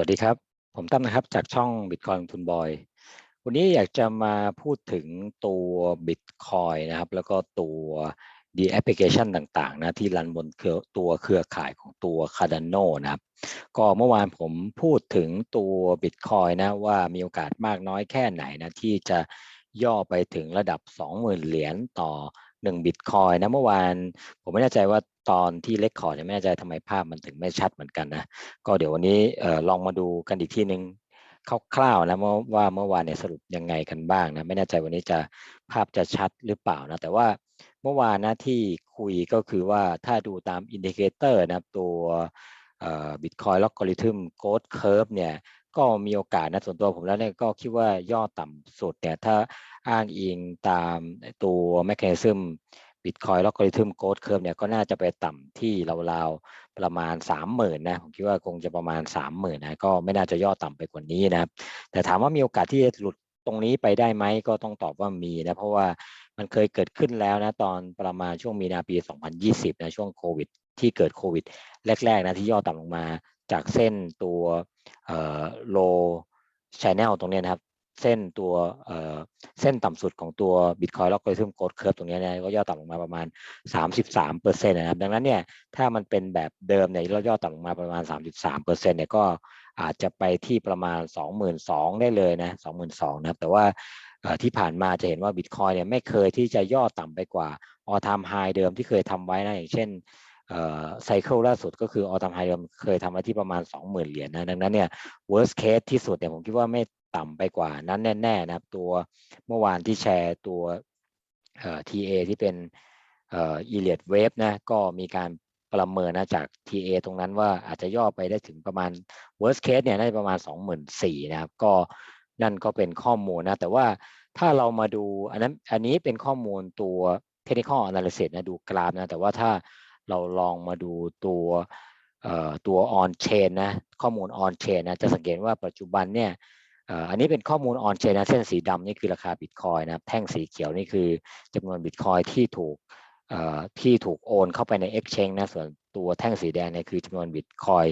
วัสดีครับ ผมตั้มนะครับจากช่อง Bitcoin ทุนบอย วันนี้อยากจะมาพูดถึงตัว Bitcoin นะครับ แล้วก็ตัว d application ต่างๆนะที่รันบนเครือตัวเครือข่ายของตัว Cardano นะครับ ก็เมื่อวานผมพูดถึงตัว Bitcoin นะว่ามีโอกาสมากน้อยแค่ไหนนะที่จะย่อไปถึงระดับ 20,000 เหรียญต่อ 1บิตคอยนะเมื่อวาน ผมไม่แน่ใจว่าตอนที่เล็กขอจะไม่แน่ใจทำไมภาพมันถึงไม่ชัดเหมือนกันนะ ก็เดี๋ยววันนี้ลองมาดูกันอีกทีหนึ่งคร่าวๆนะว่าเมื่อวานเนี่ยสรุปยังไงกันบ้างนะไม่แน่ใจวันนี้จะภาพจะชัดหรือเปล่านะแต่ว่าเมื่อวานนะที่คุยก็คือว่าถ้าดูตามอินดิเคเตอร์นะตัวบิตคอยล็อกกริทึมโกดเคิร์ฟเนี่ย ก็มีโอกาสนะส่วนตัวผมแล้วเนี่ยก็คิดว่าย่อต่ำสุดเนี่ยถ้าอ้างอิงตามตัวแมคคานิซึมบิตคอยล็อกกริทึมโกดเคิร์ฟเนี่ยก็น่าจะไปต่ำที่ราวๆประมาณ 30,000นะผมคิดว่าคงจะประมาณ 30,000นะก็ไม่น่าจะย่อต่ำไปกว่านี้นะครับแต่ถามว่ามีโอกาสที่จะหลุดตรงนี้ไปได้ไหมก็ต้องตอบว่ามีนะเพราะว่ามันเคยเกิดขึ้นแล้วนะตอนประมาณช่วงมีนาปี 2020นะช่วงโควิดที่เกิดโควิดแรกๆนะที่ย่อต่ำลงมา จากเส้นตัวโลชแนลตรงนี้นะครับ เส้นตัวเส้นต่ำสุดของตัว Bitcoin ล็อกกริทึมโกดเคิร์ฟตรงนี้นะก็ย่อต่ำลงมาประมาณ 33เปอร์เซ็นต์นะครับ ดังนั้นเนี่ยถ้ามันเป็นแบบเดิมเนี่ยเราย่อต่ำลงมาประมาณ 33เปอร์เซ็นต์เนี่ยก็อาจจะไปที่ประมาณ 22,000ได้เลยนะ22,000นะครับ แต่ว่าที่ผ่านมาจะเห็นว่า Bitcoin เนี่ยไม่เคยที่จะย่อต่ำไปกว่า all time high เดิมที่เคยทำไว้นะอย่างเช่น ไซเคิลล่าสุดก็คือออตัมไฮเดิมเคยทำไว้ที่ประมาณ 20,000 เหรียญนะดังนั้นเนี่ย worst case ที่สุดเนี่ยผมคิดว่าไม่ต่ำไปกว่านั้นแน่ๆนะครับ ตัวเมื่อวานที่แชร์ตัว TA ที่เป็นอ่อ Elliott Wave นะก็มีการประเมินนะจาก TA ตรงนั้นว่าอาจจะย่อไปได้ถึงประมาณ worst case เนี่ยน่าจะประมาณ 24,000นะครับ ก็นั่นก็เป็นข้อมูลนะ แต่ว่าถ้าเรามาดูอันนั้นอันนี้เป็นข้อมูลตัว technical analysis นะดูกราฟนะแต่ว่าถ้า เราลองมาดูตัวตัว on chain นะข้อมูล on chain นะจะสังเกตว่าปัจจุบันเนี่ยอันนี้เป็นข้อมูล on chain นะเส้นสีดำนี่คือราคาบิตคอยนะแท่งสีเขียวนี่คือจำนวนบิตคอยที่ถูกที่ถูกโอนเข้าไปใน exchange นะส่วนตัวแท่งสีแดงเนี่ยคือจำนวนบิตคอย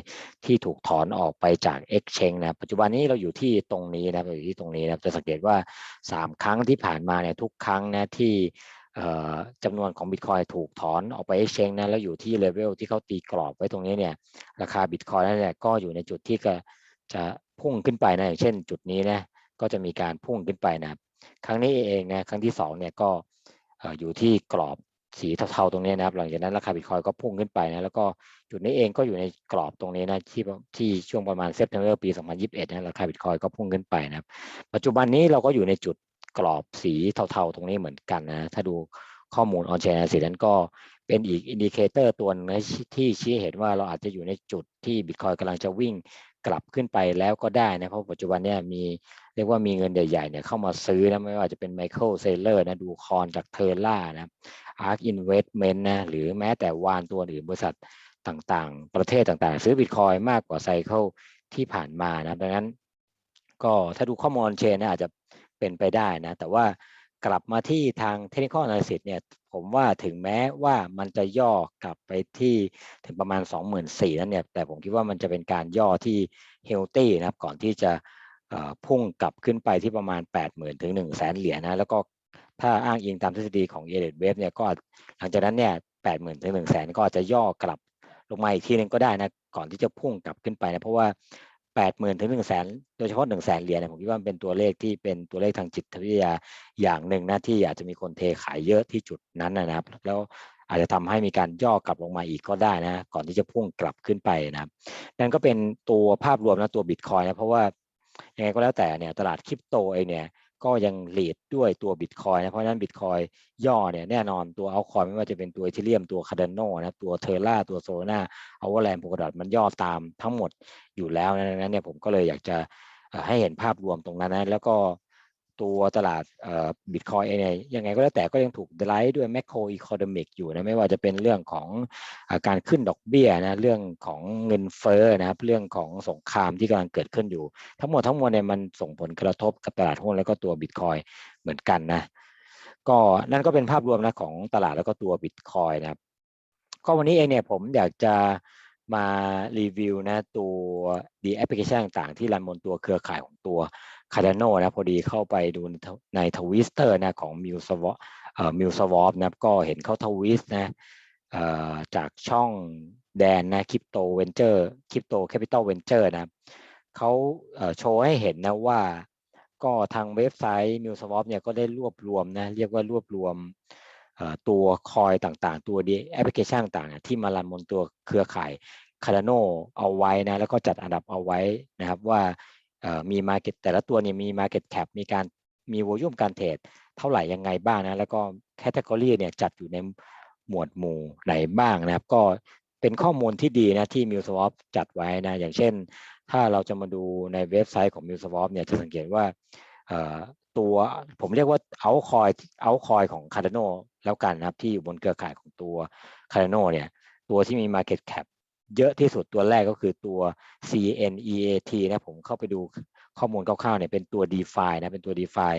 ที่ถูกถอนออกไปจาก exchange นะปัจจุบันนี้เราอยู่ที่ตรงนี้นะอยู่ที่ตรงนี้นะจะสังเกตว่า 3 ครั้งที่ผ่านมาเนี่ยทุกครั้งนะที่ จำนวนของบิตคอยถูกถอนออกไปเชงนะแล้วอยู่ที่เลเวลที่เขาตีกรอบไว้ตรงนี้เนี่ยราคาบิตคอยนั่นแหละก็อยู่ในจุดที่จะจะพุ่งขึ้นไปนะอย่างเช่น จุดนี้นะก็จะมีการพุ่งขึ้นไปนะครั้งนี้เองนะครั้งที่2เนี่ยก็อยู่ที่กรอบสีเทาๆตรงนี้นะครับ หลังจากนั้นราคาบิตคอยก็พุ่งขึ้นไปนะแล้วก็จุดนี้เองก็อยู่ในกรอบตรงนี้นะที่ที่ช่วงประมาณเซปเทมเบอร์ปี 2021นะราคาบิตคอยก็พุ่งขึ้นไปนะครับ ปัจจุบันนี้เราก็อยู่ในจุด กรอบสีเทาๆ ตรงนี้เหมือนกันนะ ถ้าดูข้อมูลออนเชนสีนั้นก็เป็นอีกอินดิเคเตอร์ตัวนึงที่ชี้เห็นว่าเราอาจจะอยู่ในจุดที่บิตคอยกำลังจะวิ่งกลับขึ้นไปแล้วก็ได้นะ เพราะปัจจุบันเนี่ยมีเรียกว่ามีเงินใหญ่ๆเนี่ยเข้ามาซื้อนะ ไม่ว่าจะเป็นไมเคิลเซเลอร์นะ ดูคอนจากเทอร์ล่านะอาร์คอินเวสเมนต์นะ หรือแม้แต่วานตัวอื่นบริษัทต่างๆ ประเทศต่างๆ ซื้อบิตคอยมากกว่าไซเคิลที่ผ่านมานะดังนั้น ก็ถ้าดูข้อมูลเชนนะอาจจะ เป็นไปได้นะแต่ว่ากลับมาที่ทางเทคนิคอล a า y ิ i เนี่ยผมว่าถึงแม้ว่ามันจะย่อกลับไปที่ถึงประมาณ 24,000นั้นเนี่ยแต่ผมคิดว่ามันจะเป็นการย่อที่เฮลตี้นะครับก่อนที่จะพุ่งกลับขึ้นไปที่ประมาณ 80,000 ถึง 1 0 0 0 0แสนเหรียญนะแล้วก็ถ้าอ้างอิงตามทฤษฎีของเอเดดเวฟเนี่ยก็หลังจากนั้นเนี่ย 80,000 ถึง 1 0 0 0 0แสนก็อาจจะย่อกลับลงมาอีกทีนึงก็ได้นะก่อนที่จะพุ่งกลับขึ้นไปนะเพราะว่า แปดหมื่นถึงหนึ่งแสนโดยเฉพาะหนึ่งแสนเหรียญเนี่ยผมคิดว่าเป็นตัวเลขที่เป็นตัวเลขทางจิตวิทยาอย่างหนึ่งนะที่อาจจะมีคนเทขายเยอะที่จุดนั้นนะครับ แล้วอาจจะทำให้มีการย่อกลับลงมาอีกก็ได้นะก่อนที่จะพุ่งกลับขึ้นไปนะครับนั่นก็เป็นตัวภาพรวมนะตัวบิตคอยนะเพราะว่ายังไงก็แล้วแต่เนี่ยตลาดคริปโตเองเนี่ย ก็ยังเลดด้วยตัวบิตคอยนะเพราะฉะนั้นบิตคอยย่อเนี่ยแน่นอนตัวเอาคอยไม่ว่าจะเป็นตัวเทเรียมตัวคาร์ดโนนะตัวเทอร่าตัวโซนาเอาว่าแลนด์โพกดอทมันย่อตามทั้งหมดอยู่แล้วนะนั้นเนี่ยผมก็เลยอยากจะให้เห็นภาพรวมตรงนั้นนะแล้วก็ ตัวตลาดบิตคอยเองเนี่ยยังไงก็แล้วแต่ก็ยังถูกดไลท์ด้วยแมคโครอีโคโนมิกอยู่นะไม่ว่าจะเป็นเรื่องของการขึ้นดอกเบี้ยนะเรื่องของเงินเฟ้อนะครับเรื่องของสงครามที่กำลังเกิดขึ้นอยู่ ทั้งหมดทั้งมวลเนี่ยมันส่งผลกระทบกับตลาดหุ้นแล้วก็ตัวบิตคอยเหมือนกันนะก็นั่นก็เป็นภาพรวมนะของตลาดแล้วก็ตัวบิตคอยนะครับก็วันนี้เองเนี่ยผมอยากจะมารีวิวนะตัวดีแอปพลิเคชันต่างๆ ที่รันบนตัวเครือข่ายของตัว Cardano นะพอดีเข้าไปดูในทวิสเตอร์นะของ m u s w a p เอ่อ m u s w a p นะก็เห็นเขาทวิสนะเอ่อจากช่องแดนนะคริปโตเวนเจอร์คริปโตแคปิตอลเวนเจอร์นะเขาโชว์ให้เห็นนะว่าก็ทางเว็บไซต์ m u s w a p เนี่ยก็ได้รวบรวมนะเรียกว่ารวบรวมตัวคอยต่างๆ ตัวดีแอปพลิเคชันต่างๆที่มารันบนตัวเครือข่าย Cardano เอาไว้นะแล้วก็จัดอันดับเอาไว้นะครับว่า มี Market แต่ละตัวเนี่ยมี Market Cap มีการมี Volume การเทรดเท่าไหร่ยังไงบ้างนะ แล้วก็ Category เนี่ยจัดอยู่ในหมวดหมู่ไหนบ้างนะครับ ก็เป็นข้อมูลที่ดีนะที่ m u s w a p จัดไว้นะ อย่างเช่น ถ้าเราจะมาดูในเว็บไซต์ของ m u s w a p เนี่ยจะสังเกตว่าตัวผมเรียกว่าเอาคอยเอาคอยของ Cardano แล้วกันนะครับ ที่อยู่บนเครือข่ายของตัว Cardano เนี่ยตัวที่มี Market Cap เยอะที่สุดตัวแรกก็คือตัว CNEAT นะผมเข้าไปดูข้อมูลคร่าวๆเนี่ยเป็นตัว DeFi นะเป็นตัว DeFi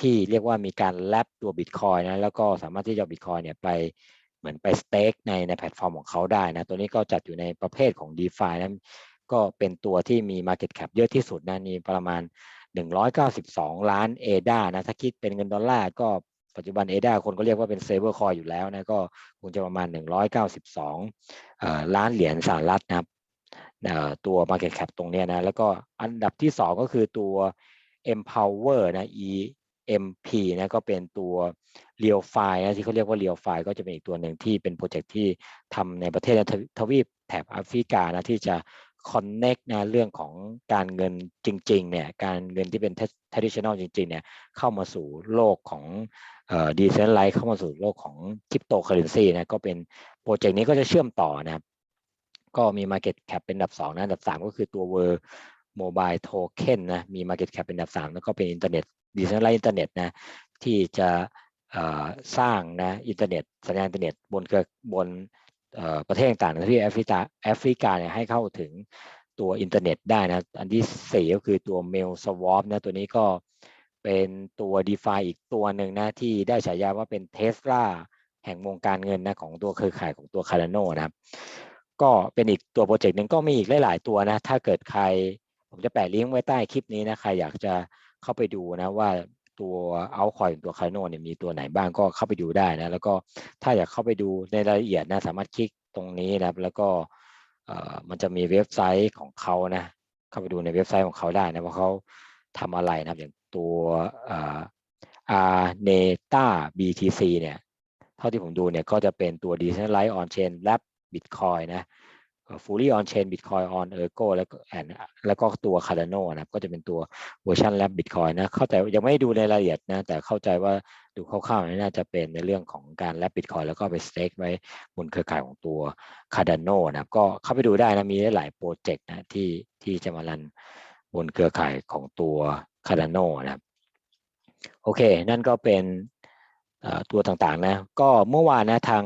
ที่เรียกว่ามีการแลบตัว Bitcoin นะแล้วก็สามารถที่จะเอา Bitcoin เนี่ยไปเหมือนไปสเต็กในในแพลตฟอร์มของเขาได้นะตัวนี้ก็จัดอยู่ในประเภทของ DeFi นะก็เป็นตัวที่มี Market Cap เยอะที่สุดนะนี่ประมาณ 192 ล้าน ADA นะถ้าคิดเป็นเงินดอลลาร์ก็ ปัจจุบัน ADA คนก็เรียกว่าเป็นเซเวอร์คอยอยู่แล้วนะก็คงจะประมาณ 192เอ่อล้านเหรียญสหรัฐนะครับตัว Market Cap ตรงนี้นะแล้วก็อันดับที่ 2 ก็คือตัว Empower นะ EMP นะก็เป็นตัว Real f i นะที่เขาเรียกว่า Real f i ก็จะเป็นอีกตัวหนึ่งที่เป็นโปรเจกต์ที่ทำในประเทศทวีปแถบแอฟริกานะที่จะ connect นะเรื่องของการเงินจริงๆเนี่ยการเงินที่เป็น traditional จริงๆเนี่ยเข้ามาสู่โลกของเอ่อ decentralized เข้ามาสู่โลกของ cryptocurrency นะก็เป็นโปรเจกต์นี้ก็จะเชื่อมต่อนะครับก็มี market cap เป็นอันดับ 2 นะ อันดับ 3 ก็คือตัว World Mobile Token นะ มี market cap เป็นอันดับ 3 แล้วก็เป็นอินเทอร์เน็ต decentralized อินเทอร์เน็ตนะ ที่จะสร้างนะอินเทอร์เน็ตสัญญาณอินเทอร์เน็ตบนเครือบน ประเทศต่างๆที่แอฟริกาแอฟริกาเนี่ยให้เข้าถึงตัวอินเทอร์เน็ตได้นะ อันที่สี่ก็คือตัว Mail Swap นะตัวนี้ก็เป็นตัว d e f i อีกตัวหนึ่งนะที่ได้ฉายาว่าเป็นเทสลาแห่งวงการเงินนะของตัวเครือข่ายของตัว Cardano นะครับ ก็เป็นอีกตัวโปรเจกต์หนึ่งก็มีอีกหลาย ๆ ตัวนะ ถ้าเกิดใคร ผมจะแปะลิงก์ไว้ใต้คลิปนี้นะ ใครอยากจะเข้าไปดูนะว่า ตัวเอาคอยตัวคาโนเนี่ยมีตัวไหนบ้างก็เข้าไปดูได้นะ แล้วก็ถ้าอยากเข้าไปดูในรายละเอียดนะสามารถคลิกตรงนี้นะครับ แล้วก็มันจะมีเว็บไซต์ของเขานะ เข้าไปดูในเว็บไซต์ของเขาได้นะว่าเขาทำอะไรนะครับ อย่างตัวอาร์เนต้า BTC เนี่ย เท่าที่ผมดูเนี่ยก็จะเป็นตัว Decentralized On Chain Lab Bitcoin นะ fully on chain bitcoin on ergo แล้วก็แล้วก็ตัว cardano นะก็จะเป็นตัวเวอร์ชัน lab bitcoin นะเข้าใจยังไม่ดูในรายละเอียดนะแต่เข้าใจว่าดูคร่าวๆน่าจะเป็นในเรื่องของการ lab bitcoin แล้วก็ไป stake ไว้บนเครือข่ายของตัว cardano นะก็เข้าไปดูได้นะมีหลายโปรเจกต์นะที่ที่จะมารันบนเครือข่ายของตัว cardano นะครับโอเค นั่นก็เป็น ตัวต่างๆนะก็เมื่อวานนะทาง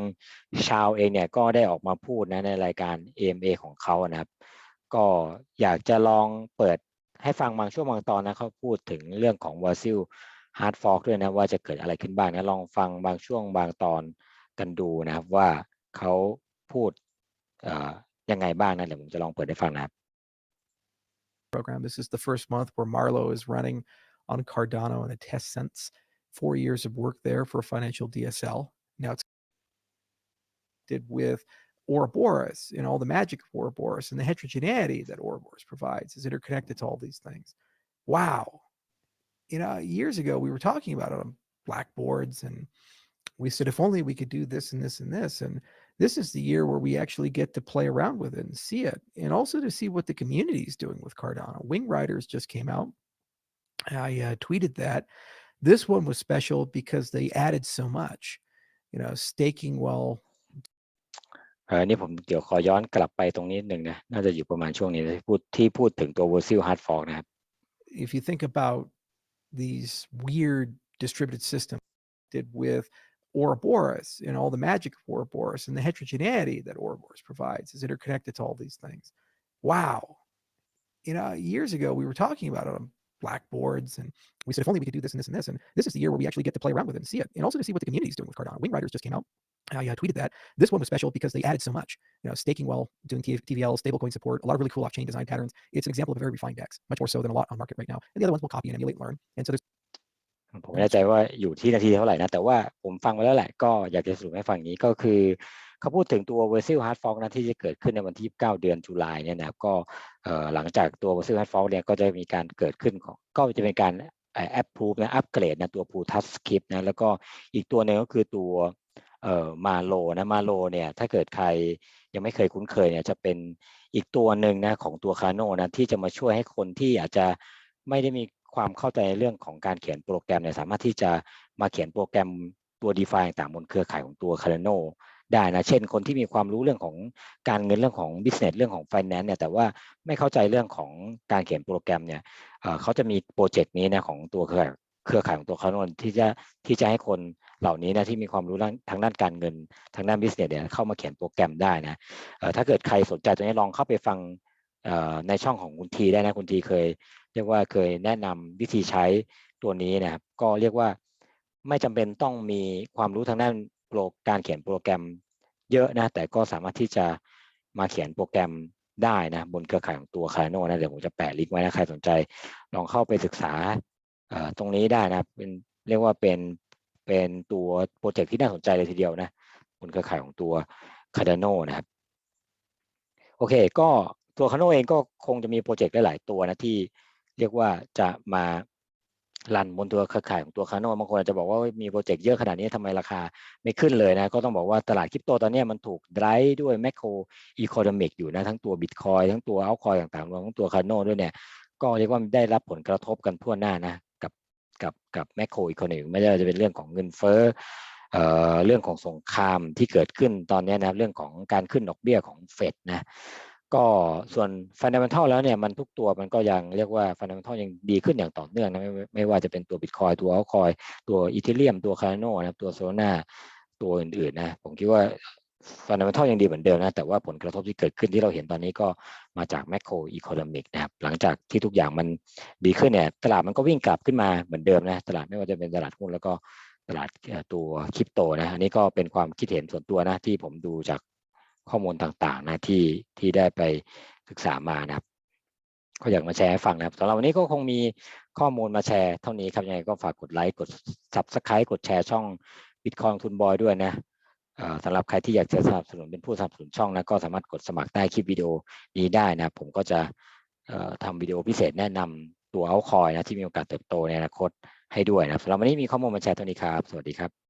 ชาวเองเนี่ยก็ได้ออกมาพูดนะในรายการ AMA ของเขานะครับ ก็อยากจะลองเปิดให้ฟังบางช่วงบางตอนนะเขาพูดถึงเรื่องของ v a s i l hard fork ด้วยนะว่าจะเกิดอะไรขึ้นบ้างนะลองฟังบางช่วงบางตอนกันดูนะครับว่าเขาพูดยังไงบ้างนะเดี๋ยวผมจะลองเปิดให้ฟังนะครับ program. This is the first month where Marlo is running on Cardano in a test sense. Four years of work there for financial DSL. Now it's did with Ouroboros and all the magic of Ouroboros and the heterogeneity that Ouroboros provides is interconnected to all these things. Wow. You know, years ago we were talking about it on blackboards and we said if only we could do this and this and this. And this is the year where we actually get to play around with it and see it. And also to see what the community is doing with Cardano. Wing Riders just came out. I uh, tweeted that this one was special because they added so much you know staking well เออนี่ผมเดี๋ยวขอย้อนกลับไปตรงนี้หนึ่งนะน่าจะอยู่ประมาณช่วงนี้ที่พูดที่พูดถึงตัว Virtual Hard Fork นะครับ if you think about these weird distributed systems did with Ouroboros and all the magic of Ouroboros and the heterogeneity that Ouroboros provides is interconnected to all these things wow you know years ago we were talking about it on blackboards and we said if only we could do this and this and this and this is the year where we actually get to play around with it and see it and also to see what the community is doing with cardano wing riders just came out I uh, tweeted that. This one was special because they added so much. You know, staking well, doing T- TVL, stablecoin support, a lot of really cool off-chain design patterns. It's an example of a very refined DEX, much more so than a lot on market right now. And the other ones will copy and emulate and learn. And so there's ผมไม่แน่ใจว่าอยู่ที่นาทีเท่าไหร่นะ แต่ว่าผมฟังมาแล้วแหละก็อยากจะสรุปให้ฟังอย่างนี้ก็คือ เขาพูดถึงตัว v e r s a l Hard Fork นะที่จะเกิดขึ้นในวันที่ 29 เดือนตุลาเนี่ยนะครับก็หลังจากตัว v e r s a l Hard Fork เนี่ยก็จะมีการเกิดขึ้นของก็จะเป็นการแอปพูฟนะอัปเกรดนะตัว p u Touch Script นะแล้วก็อีกตัวหนึ่งก็คือตัวเอ่อมาโลนะมาโลเนี่ยถ้าเกิดใครยังไม่เคยคุ้นเคยเนี่ยจะเป็นอีกตัวหนึ่งนะของตัวคาโนนะที่จะมาช่วยให้คนที่อาจจะไม่ได้มีความเข้าใจในเรื่องของการเขียนโปรแกรมเนี่ยสามารถที่จะมาเขียนโปรแกรมตัว DeFi ต่างบนเครือข่ายของตัว Cardano ได้นะ เช่น คนที่มีความรู้เรื่องของการเงินเรื่องของ business เรื่องของ finance เนี่ยแต่ว่าไม่เข้าใจเรื่องของการเขียนโปรแกรมเนี่ยเขาจะมีโปรเจกต์นี้นะของตัวเครือข่ายเครือข่ายของตัว Cardano ที่จะที่จะให้คนเหล่านี้นะที่มีความรู้ทางด้านการเงินทางด้าน business เนี่ยเข้ามาเขียนโปรแกรมได้นะถ้าเกิดใครสนใจตัวนี้ลองเข้าไปฟังในช่องของคุณทีได้นะคุณทีเคย เรียกว่าเคยแนะนำวิธีใช้ตัวนี้นะครับก็เรียกว่าไม่จำเป็นต้องมีความรู้ทางด้าน โปรการเขียนโปรแกรมเยอะนะ แต่ก็สามารถที่จะมาเขียนโปรแกรมได้นะ บนเครือข่ายของตัว Cardano นะเดี๋ยวผมจะแปะลิงก์ไว้นะใครสนใจลองเข้าไปศึกษาตรงนี้ได้นะเป็นเรียกว่าเป็นเป็นตัวโปรเจกต์ที่น่าสนใจเลยทีเดียวนะบนเครือข่ายของตัว Cardano นะครับโอเค ก็ตัว Cardano เองก็คงจะมีโปรเจกต์หลาย ๆ ตัวนะที่เรียกว่าจะมา รันบนตัวเครือข่ายของตัวคาโนบางคนอาจจะบอกว่ามีโปรเจกต์เยอะขนาดนี้ทำไมราคาไม่ขึ้นเลยนะ ก็ต้องบอกว่าตลาดคริปโตตอนนี้มันถูกไดรฟ์ด้วยแมคโครอีโคโนมิกอยู่นะ ทั้งตัวบิตคอยทั้งตัวอัลคอยต่างๆรวมทั้งตัวคาโนด้วยเนี่ย ก็เรียกว่าได้รับผลกระทบกันทั่วหน้านะ กับกับกับแมคโครอีโคโนมิกไม่ว่าจะเป็นเรื่องของเงินเฟ้อเอ่อเรื่องของสงครามที่เกิดขึ้นตอนนี้นะเรื่องของการขึ้นดอกเบี้ยของเฟดนะ ก็ส่วนฟันเดเมนทัลแล้วเนี่ยมันทุกตัวมันก็ยังเรียกว่าฟันเดเมนทัลยังดีขึ้นอย่างต่อเนื่องนะไม่ไม่ว่าจะเป็นตัวบิตคอยตัวอัลคอยตัวอีเทเรียมตัวคาร์โนนะครับตัวโซนาตัวอื่นๆนะผมคิดว่าฟันเดเมนทัลยังดีเหมือนเดิมนะแต่ว่าผลกระทบที่เกิดขึ้นที่เราเห็นตอนนี้ก็มาจากแมคโครอีโคโนมิกนะครับหลังจากที่ทุกอย่างมันดีขึ้นเนี่ยตลาดมันก็วิ่งกลับขึ้นมาเหมือนเดิมนะตลาดไม่ว่าจะเป็นตลาดหุ้นแล้วก็ตลาดตัวคริปโตนะอันนี้ก็เป็นความคิดเห็นส่วนตัวนะที่ผมดูจาก ข้อมูลต่างๆนะที่ที่ได้ไปศึกษามานะครับ ก็อยากมาแชร์ให้ฟังนะครับสำหรับวันนี้ก็คงมีข้อมูลมาแชร์เท่านี้ครับยังไงก็ฝากกดไลค์กด subscribe กดแชร์ช่อง Bitcoin ทุนบอยด้วยนะสำหรับใครที่อยากจะสนับสนุนเป็นผู้สนับสนุนช่องนะก็สามารถกดสมัครใต้คลิปวิดีโอนี้ได้นะผมก็จะทำวิดีโอพิเศษแนะนำตัวเอาคอยนะที่มีโอกาสเติบโตในอนาคตให้ด้วยนะสำหรับวันนี้มีข้อมูลมาแชร์เท่านี้ครับ สวัสดีครับ